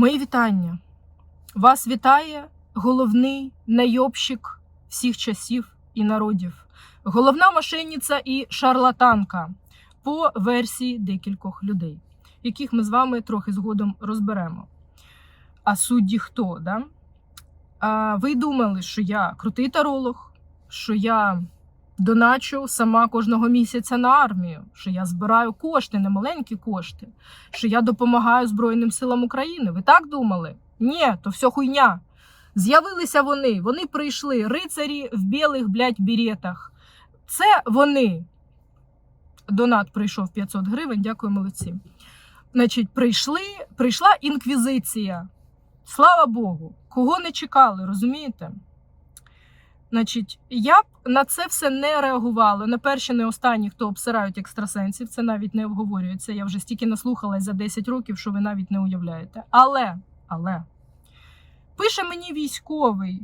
Мої вітання. Вас вітає головний найобщик всіх часів і народів, головна мошенниця і шарлатанка по версії декількох людей, яких ми з вами трохи згодом розберемо. А судді хто? Да? А ви думали, що я крутий таролог, що я доначу сама кожного місяця на армію, що я збираю кошти, немаленькі кошти, що я допомагаю Збройним силам України. Ви так думали? Ні, то все хуйня. З'явилися вони, вони прийшли, рицарі в білих, блядь, беретах. Це вони. Донат прийшов 500 гривень, дякую, молодці. Значить, прийшли, прийшла інквізиція. Слава Богу, кого не чекали, розумієте? Значить, я на це все не реагувала. Не перші, не останні, хто обсирають екстрасенсів, це навіть не обговорюється. Я вже стільки наслухалась за 10 років, що ви навіть не уявляєте. Але, але пише мені військовий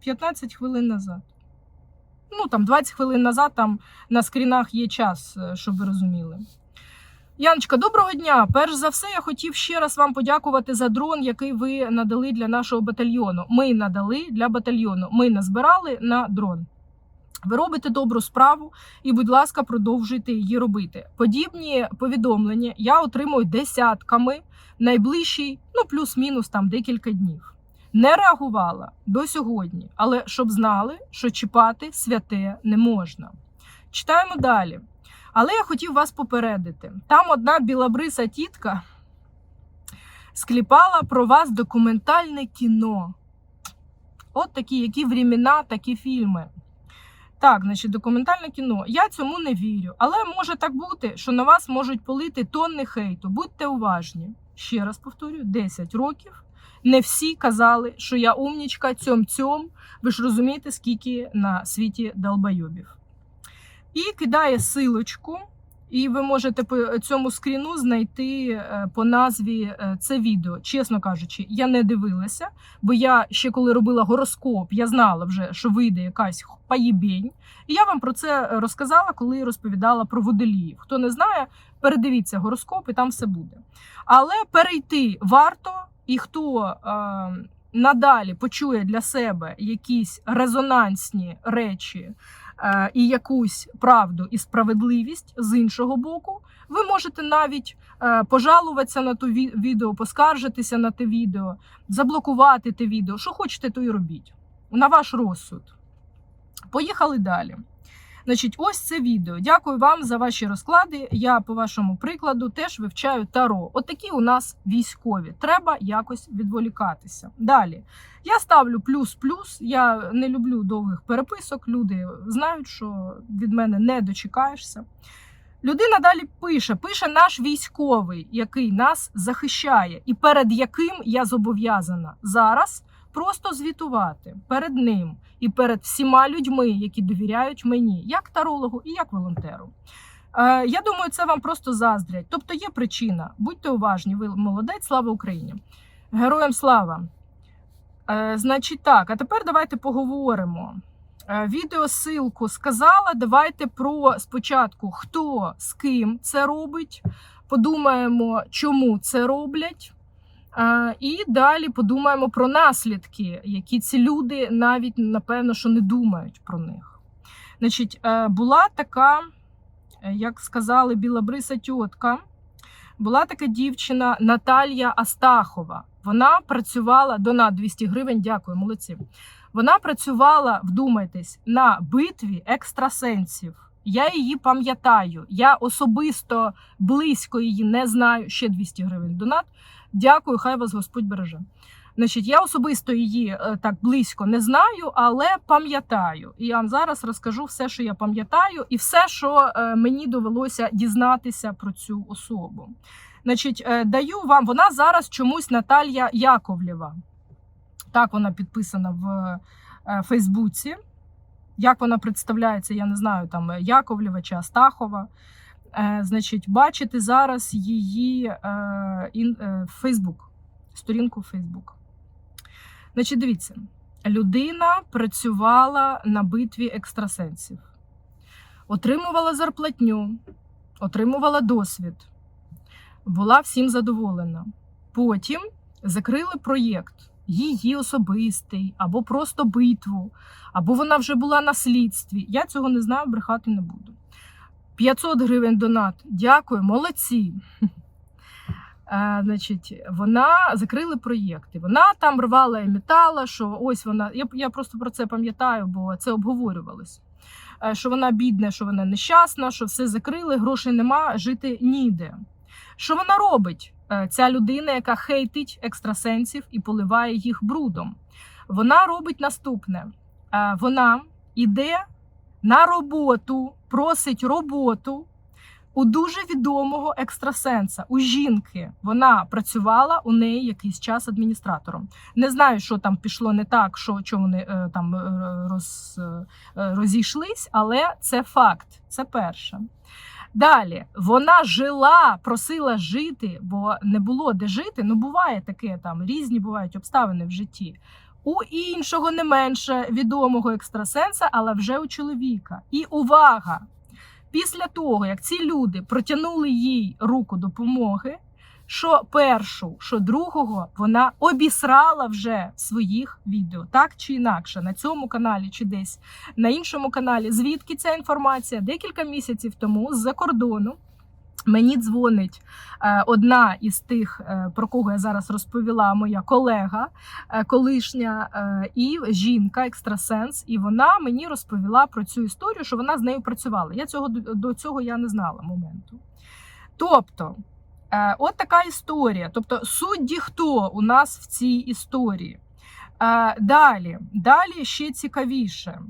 15 хвилин назад. Ну, там 20 хвилин назад, там на скрінах є час, е, щоб ви розуміли. Яночка, доброго дня. Перш за все, я хотів ще раз вам подякувати за дрон, який ви надали для нашого батальйону. Ми надали для батальйону. Ми назбирали на дрон. Ви робите добру справу і, будь ласка, продовжуйте її робити. Подібні повідомлення я отримую десятками найближчий, ну плюс-мінус там декілька днів. Не реагувала до сьогодні, але щоб знали, що чіпати святе не можна. Читаємо далі. Але я хотів вас попередити: там одна білобриса тітка скліпала про вас документальне кіно. От такі, які времена, такі фільми. Так, значить, документальне кіно. Я цьому не вірю. Але може так бути, що на вас можуть полити тонни хейту. Будьте уважні. Ще раз повторюю: 10 років. Не всі казали, що я умнічка, цьом-цьом. Ви ж розумієте, скільки на світі долбойобів. І кидає силочку, і ви можете по цьому скріну знайти е, по назві е, це відео. Чесно кажучи, я не дивилася, бо я ще коли робила гороскоп, я знала вже, що вийде якась поєбень. І я вам про це розказала, коли розповідала про водоліїв. Хто не знає, передивіться гороскоп, і там все буде. Але перейти варто, і хто е, надалі почує для себе якісь резонансні речі і якусь правду і справедливість з іншого боку, ви можете навіть е, пожалуватися на то відео, поскаржитися на те відео, заблокувати те відео. Що хочете, то і робіть. На ваш розсуд. Поїхали далі. Значить, ось це відео. Дякую вам за ваші розклади. Я по вашому прикладу теж вивчаю таро. От у нас військові. Треба якось відволікатися. Далі я ставлю плюс-плюс. Я не люблю довгих переписок. Люди знають, що від мене не дочекаєшся. Людина далі пише: пише наш військовий, який нас захищає, і перед яким я зобов'язана зараз просто звітувати перед ним і перед всіма людьми, які довіряють мені, як тарологу і як волонтеру. Е, я думаю, це вам просто заздрять. Тобто є причина. Будьте уважні, ви молодець, слава Україні! Героям слава! Е, значить так, а тепер давайте поговоримо. Е, Відеосилку сказала. Давайте про спочатку хто з ким це робить. Подумаємо, чому це роблять. І далі подумаємо про наслідки, які ці люди навіть напевно що не думають про них. Значить, е, була така, е, як сказали, білобриса тітка, була така дівчина Наталія Астахова. Вона працювала донат 200 гривень. Дякую, молодці. Вона працювала, вдумайтесь, на битві екстрасенсів. Я її пам'ятаю. Я особисто близько її не знаю. Ще 200 гривень донат. Дякую, хай вас Господь береже. Значить, я особисто її е, так близько не знаю, але пам'ятаю. І я вам зараз розкажу все, що я пам'ятаю, і все, що е, мені довелося дізнатися про цю особу. Значить, е, даю вам, вона зараз чомусь Наталія Яковлєва. Так вона підписана в Фейсбуці. Як вона представляється, я не знаю, там Яковлєва чи Астахова. Е, Значить, бачите зараз її ін, е, Фейсбук, сторінку Фейсбук. Значить, дивіться, людина працювала на битві екстрасенсів, отримувала зарплатню, отримувала досвід, була всім задоволена. Потім закрили проєкт, її особистий, або просто битву, або вона вже була на слідстві. Я цього не знаю, брехати не буду. 500 гривень донат. Дякую, молодці. Е, значить, вона закрили проєкти. Вона там рвала і метала, що ось вона. Я, я просто про це пам'ятаю, бо це обговорювалось. Е, Що вона бідна, що вона нещасна, що все закрили, грошей нема, жити ніде. Що вона робить? Е, Ця людина, яка хейтить екстрасенсів і поливає їх брудом. Вона робить наступне: вона йде на роботу, просить роботу у дуже відомого екстрасенса, у жінки. Вона працювала у неї якийсь час адміністратором. Не знаю, що там пішло не так, що, що вони е, там е, роз, е, розійшлись, але це факт. Це перше. Далі вона жила, просила жити, бо не було де жити. Ну, буває таке там, різні бувають обставини в житті. У іншого не менше відомого екстрасенса, але вже у чоловіка. І увага! Після того, як ці люди протягнули їй руку допомоги, що першу, що другого, вона обісрала вже в своїх відео, так чи інакше, на цьому каналі чи десь на іншому каналі. Звідки ця інформація? Декілька місяців тому з-за кордону. Мені дзвонить е, одна із тих, е, про кого я зараз розповіла, моя колега, е, колишня і жінка, екстрасенс, і вона мені розповіла про цю історію, що вона з нею працювала. Я цього до цього я не знала моменту. Тобто, от така історія. Тобто, судді хто у нас в цій історії? Далі, далі ще цікавіше.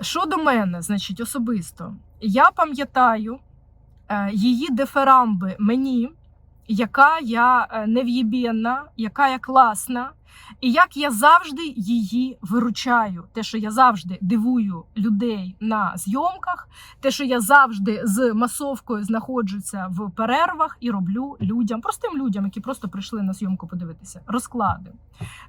Е, Щодо мене, значить, особисто, я пам'ятаю е, її деферамби мені, яка я е, нев'єбєнна, яка я класна, і як я завжди її виручаю. Те, що я завжди дивую людей на зйомках, те, що я завжди з масовкою знаходжуся в перервах і роблю людям, простим людям, які просто прийшли на зйомку подивитися, розклади.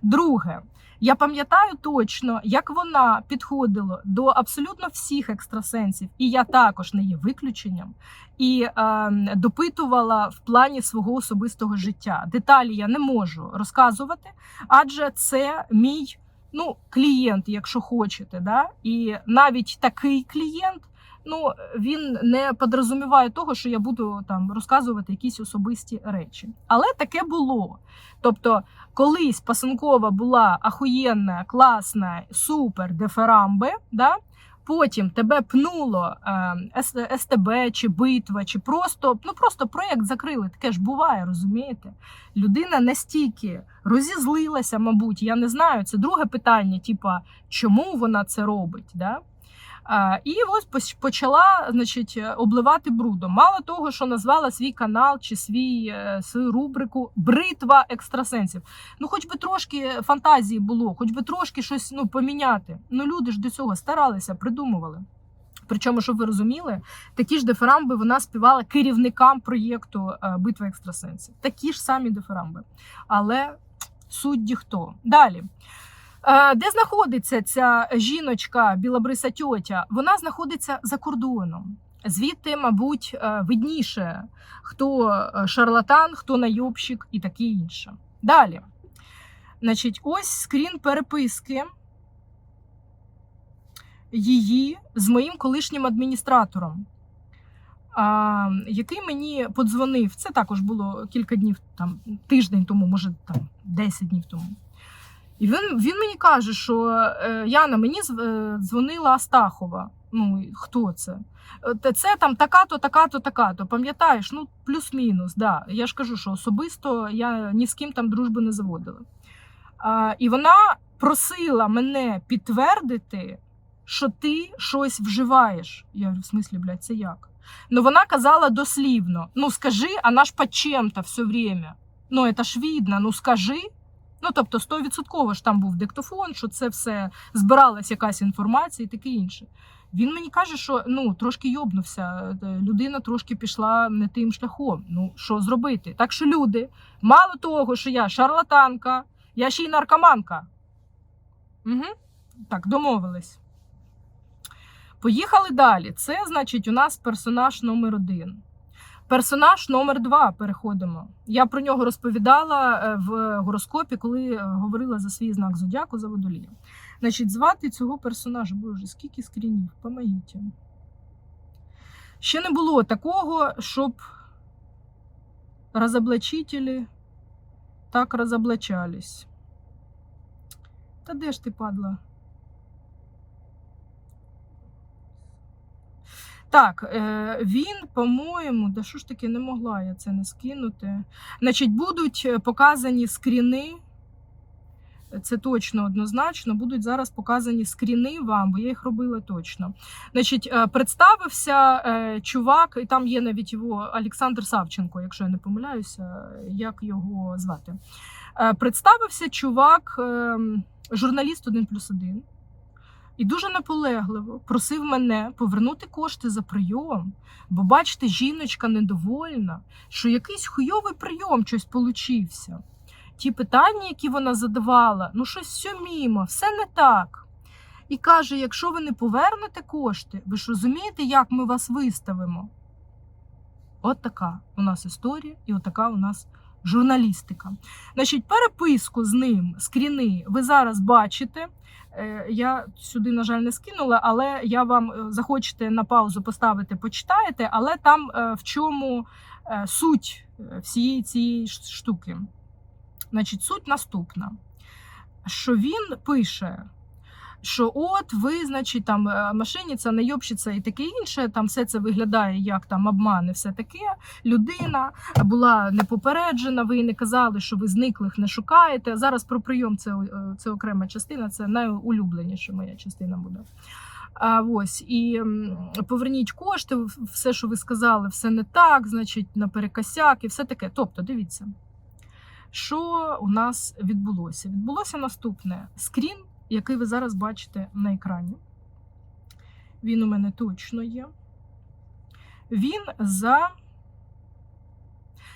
Друге, я пам'ятаю точно, як вона підходила до абсолютно всіх екстрасенсів, і я також не є виключенням, і е, допитувала в плані свого особистого життя. Деталі я не можу розказувати, адже це мій ну, клієнт, якщо хочете. Да? І навіть такий клієнт. Ну, він не подрозуміває того, що я буду там розказувати якісь особисті речі. Але таке було. Тобто, колись Пасенкова була ахуєнна, класна, супер деферамби, да? Потім тебе пнуло е, СТБ чи битва, чи просто ну просто проєкт закрили. Таке ж буває, розумієте? Людина настільки розізлилася, мабуть, я не знаю. Це друге питання: типа, чому вона це робить? Да? І ось почала значить, обливати брудом. Мало того, що назвала свій канал чи свій, е, свою рубрику Бритва екстрасенсів. Ну, хоч би трошки фантазії було, хоч би трошки щось ну, поміняти. Ну, люди ж до цього старалися, придумували. Причому, щоб ви розуміли, такі ж деферамби вона співала керівникам проєкту е, Битва екстрасенсів. Такі ж самі деферамби. Але судді хто? Далі. Де знаходиться ця жіночка, білобриса тьотя? Вона знаходиться за кордоном. Звідти, мабуть, е, видніше, хто е, шарлатан, хто найобщик і таке інше. Далі. Значить, ось скрін переписки її з моїм колишнім адміністратором, який мені подзвонив. Це також було кілька днів, там, тиждень тому, може там 10 днів тому. І він він мені каже, що е, Яна, мені е, дзвонила Астахова. Ну, хто це? Е, це там така-то, така-то, така-то. Пам'ятаєш, ну, плюс-мінус. да. Я ж кажу, що особисто я ні з ким там дружби не заводила. А, І вона просила мене підтвердити, що ти щось вживаєш. Я говорю, в смислі, блядь, це як? Ну, вона казала дослівно: ну скажи, вона ж по чем-то все время. Ну, це ж видно, ну скажи. Ну, тобто, 100% ж там був диктофон, що це все збиралась якась інформація і таке інше. Він мені каже, що ну трошки йобнувся, людина трошки пішла не тим шляхом. Ну, що зробити? Так що люди, мало того, що я шарлатанка, я ще й наркоманка. Угу. Так, домовились. Поїхали далі. Це, значить, у нас персонаж номер один. Персонаж номер два переходимо. Я про нього розповідала е, в гороскопі, коли е, говорила за свій знак зодіаку за водолія. Значить, звати цього персонажа, боже, скільки скрінів, помогіть. Ще не було такого, щоб розоблачителі так розоблачались. Та де ж ти падла? Так, е, він, по-моєму, да що ж таки не могла я це не скинути. Значить, будуть е, показані скріни. Це точно однозначно. Будуть зараз показані скріни вам, бо я їх робила точно. Значить, е, представився чувак, і там є навіть його Олександр Савченко, якщо я не помиляюся, як його звати. Представився чувак, е, журналіст 1 плюс 1. І дуже наполегливо просив мене повернути кошти за прийом, бо бачите, жіночка недовольна, що якийсь хуйовий прийом щось получився. Ті питання, які вона задавала, ну щось все мімо, все не так. І каже: якщо ви не повернете кошти, ви ж розумієте, як ми вас виставимо? От така у нас історія, і от така у нас журналістика. Значить, переписку з ним, скріни, ви зараз бачите. Е, Я сюди, на жаль, не скинула, але я вам е, захочете на паузу поставити, почитаєте, але там е, в чому суть всієї цієї штуки. Значить, суть наступна: що він пише, що от ви, значить, там е, мошенниця, найобщиця і таке інше, там все це виглядає як там обман і все таке. Людина була не попереджена, ви не казали, що ви зниклих не шукаєте. Зараз про прийом це, е, це окрема частина, це найулюбленіша моя частина буде. А, ось і поверніть кошти, все, що ви сказали, все не так, значить, наперекосяк і все таке. Тобто, дивіться, що у нас відбулося? Відбулося наступне скрін, який ви зараз бачите на екрані. Він у мене точно є. Він за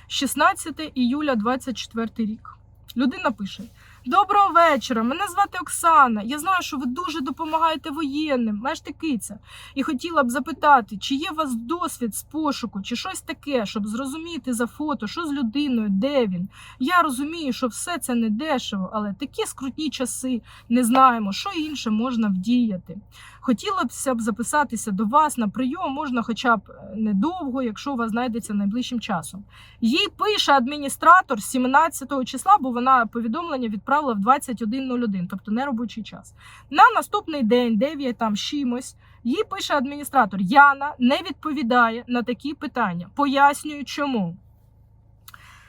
16 іюля 24 рік. Людина пише: Доброго вечора! Мене звати Оксана. Я знаю, що ви дуже допомагаєте воєнним, мешти киця. І хотіла б запитати, чи є у вас досвід з пошуку, чи щось таке, щоб зрозуміти за фото, що з людиною, де він. Я розумію, що все це не дешево, але такі скрутні часи не знаємо, що інше можна вдіяти. Хотіла б записатися до вас на прийом, можна хоча б е, недовго, якщо у вас знайдеться найближчим часом. Їй пише адміністратор 17 числа, бо вона повідомлення відправила в 21.01, тобто не робочий час. На наступний день, 9 там чимось, їй пише адміністратор: Яна не відповідає на такі питання. Пояснюю, чому.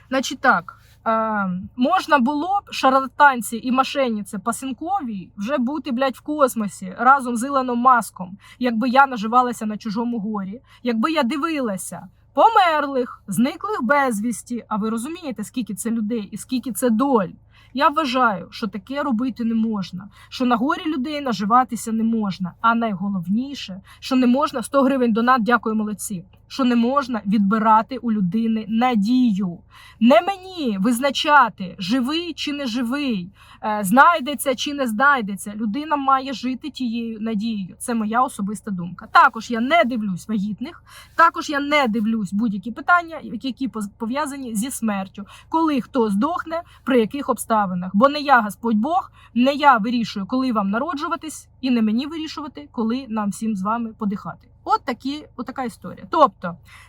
Значить так. Е, можна було б шарлатанці і мошенниці пасинкові вже бути, блядь, в космосі разом з Ілоном Маском, якби я наживалася на чужому горі, якби я дивилася померлих, зниклих безвісті. А ви розумієте, скільки це людей і скільки це доль? Я вважаю, що таке робити не можна, що на горі людей наживатися не можна. А найголовніше, що не можна 100 гривень донат, дякую молодці. Що не можна відбирати у людини надію. Не мені визначати, живий чи не живий, е, знайдеться чи не знайдеться. Людина має жити тією надією. Це моя особиста думка. Також я не дивлюсь вагітних, також я не дивлюсь будь-які питання, які пов'язані зі смертю, коли хто здохне, при яких обставинах. Бо не я Господь Бог, не я вирішую, коли вам народжуватись, і не мені вирішувати, коли нам всім з вами подихати. От такі, от така історія. Тобто,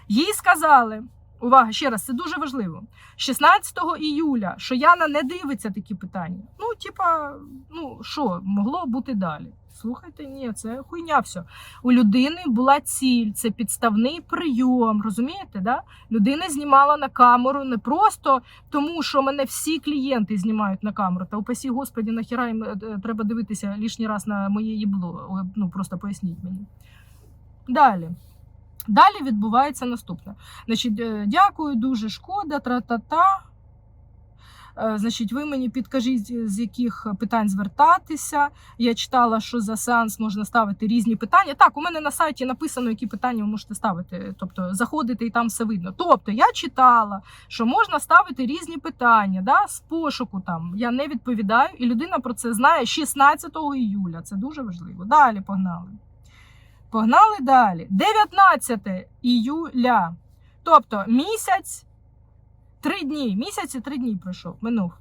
їй сказали. Увага, ще раз, це дуже важливо. 16 іюля, що Яна не дивиться такі питання. Ну, типа, ну що, могло бути далі? Слухайте, ні, це хуйня все. У людини була ціль, це підставний прийом. Розумієте? Да? Людина знімала на камеру не просто тому, що мене всі клієнти знімають на камеру. Та упасі господі, нахіра їм е, е, треба дивитися лишній раз на моє їбло. Ну просто поясніть мені. Далі. Далі відбувається наступне. Значить, е, дякую, дуже шкода, тра-та-та. Е, Значить, ви мені підкажіть, з яких питань звертатися. Я читала, що за сеанс можна ставити різні питання. Так, у мене на сайті написано, які питання ви можете ставити. Тобто заходити і там все видно. Тобто, я читала, що можна ставити різні питання да, з пошуку. Там я не відповідаю, і людина про це знає 16 іюля. Це дуже важливо. Далі погнали. Погнали далі. 19 іюля. Тобто місяць, три дні. Місяць і три дні пройшов, минув.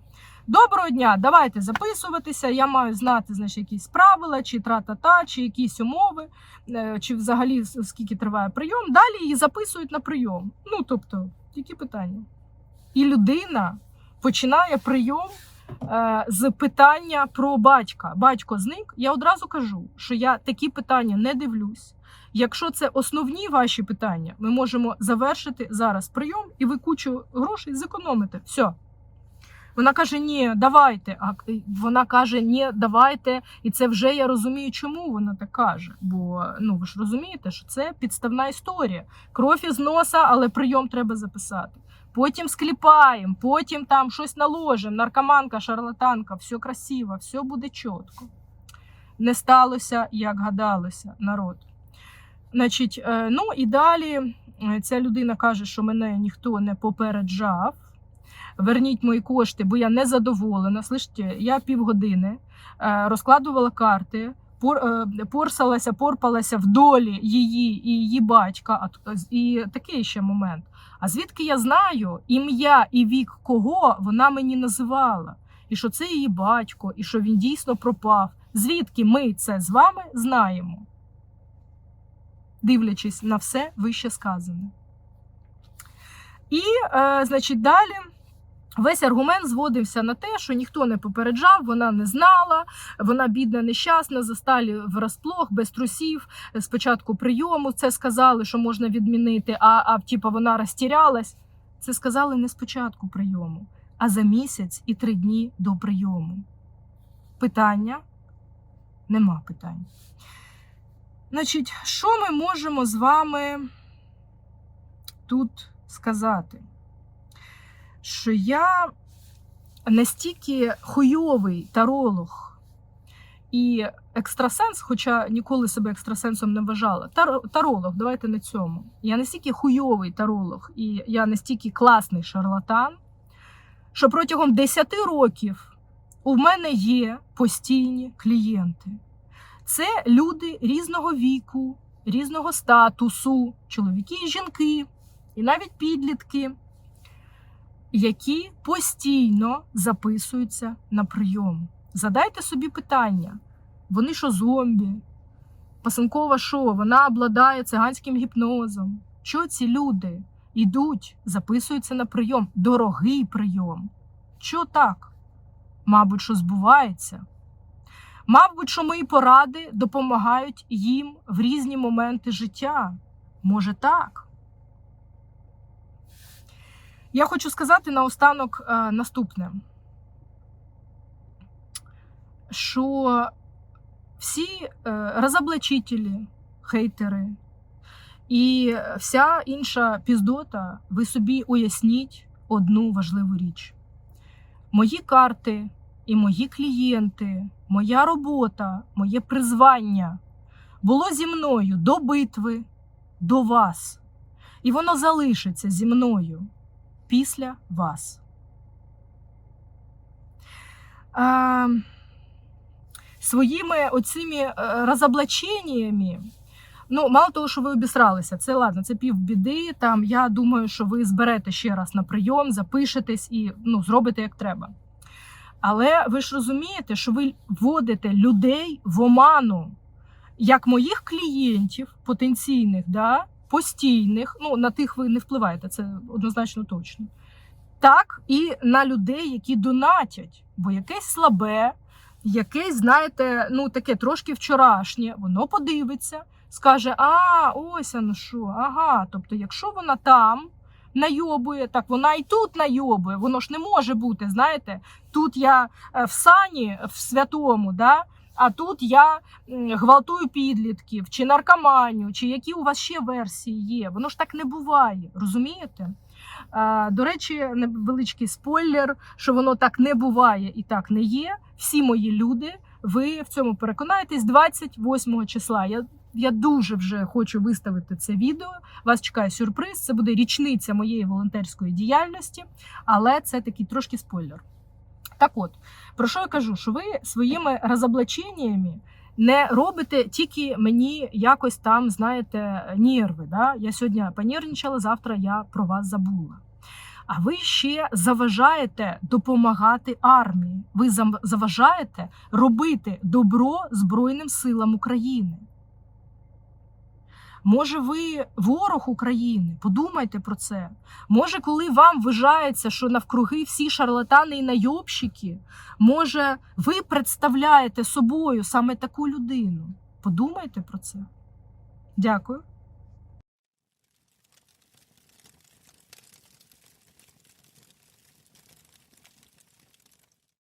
Доброго дня, давайте записуватися. Я маю знати, значить, якісь правила, чи тра-та-та, чи якісь умови, е, чи взагалі скільки триває прийом. Далі її записують на прийом. Ну, тобто, які питання? І людина починає прийом з питання про батька. Батько зник. Я одразу кажу, що я такі питання не дивлюсь. Якщо це основні ваші питання, ми можемо завершити зараз прийом, і ви кучу грошей зекономите. Все. Вона каже: ні, давайте. А вона каже, ні, давайте. І це вже я розумію, чому вона так каже. Бо ну ви ж розумієте, що це підставна історія. Кров із носа, але прийом треба записати. Потім скліпаємо, потім там щось наложимо. Наркоманка, шарлатанка, все красиво, все буде чітко. Не сталося, як гадалося, народ. Значить, е, ну і далі е, ця людина каже, що мене ніхто не попереджав. Верніть мої кошти, бо я не задоволена. Слышите, я півгодини е, розкладувала карти, порсалася, порпалася в долі її і її батька. А і такий ще момент. А звідки я знаю ім'я і вік кого вона мені називала? І що це її батько, і що він дійсно пропав. Звідки ми це з вами знаємо? Дивлячись на все вище сказане. І, е, значить, далі весь аргумент зводився на те, що ніхто не попереджав, вона не знала, вона бідна, нещасна, засталі врасплох, без трусів. Спочатку прийому це сказали, що можна відмінити, а, а типа вона розтірялась. Це сказали не спочатку прийому, а за місяць і три дні до прийому. Питання? Нема питань. Значить, що ми можемо з вами тут сказати? Що я настільки хуйовий таролог і екстрасенс, хоча ніколи себе екстрасенсом не вважала. Тар- таролог, давайте на цьому. Я настільки хуйовий таролог, і я настільки класний шарлатан, що протягом 10 років у мене є постійні клієнти. Це люди різного віку, різного статусу, чоловіки і жінки, і навіть підлітки, які постійно записуються на прийом. Задайте собі питання: вони що зомбі? Пасенкова що? Вона обладає циганським гіпнозом. Що ці люди йдуть, записуються на прийом? Дорогий прийом. Що так? Мабуть, що збувається. Мабуть, що мої поради допомагають їм в різні моменти життя. Може так. Я хочу сказати наостанок е, наступне, що всі е, розоблачителі, хейтери і вся інша піздота, ви собі уясніть одну важливу річ. Мої карти і мої клієнти, моя робота, моє призвання було зі мною до битви, до вас. І воно залишиться зі мною після вас. А, своїми оцими е, розоблаченнями, ну, мало того, що ви обісралися, це ладно, це півбіди. Там я думаю, що ви зберете ще раз на прийом, запишетесь і ну, зробите як треба. Але ви ж розумієте, що ви вводите людей в оману, як моїх клієнтів потенційних, да, постійних, ну на тих ви не впливаєте, це однозначно точно. Так і на людей, які донатять, бо якесь слабе, якесь, знаєте, ну таке трошки вчорашнє, воно подивиться, скаже: А, ось воно що, ага. Тобто, якщо вона там найобує, так вона і тут найобує, воно ж не може бути, знаєте, тут я е, в сані в святому, да, а тут я гвалтую підлітків, чи наркоманію, чи які у вас ще версії є. Воно ж так не буває, розумієте? До речі, невеличкий спойлер, що воно так не буває і так не є. Всі мої люди, ви в цьому переконаєтесь 28 числа. Я, я дуже вже хочу виставити це відео. Вас чекає сюрприз. Це буде річниця моєї волонтерської діяльності, але це такий трошки спойлер. Так от, про що я кажу? Що ви своїми розоблаченнями не робите тільки мені якось там, знаєте, нерви. Да? Я сьогодні понервничала, завтра я про вас забула. А ви ще заважаєте допомагати армії. Ви заважаєте робити добро Збройним силам України. Може, ви ворог України? Подумайте про це. Може, коли вам вважається, що навкруги всі шарлатани і найобщики, може, ви представляєте собою саме таку людину? Подумайте про це. Дякую.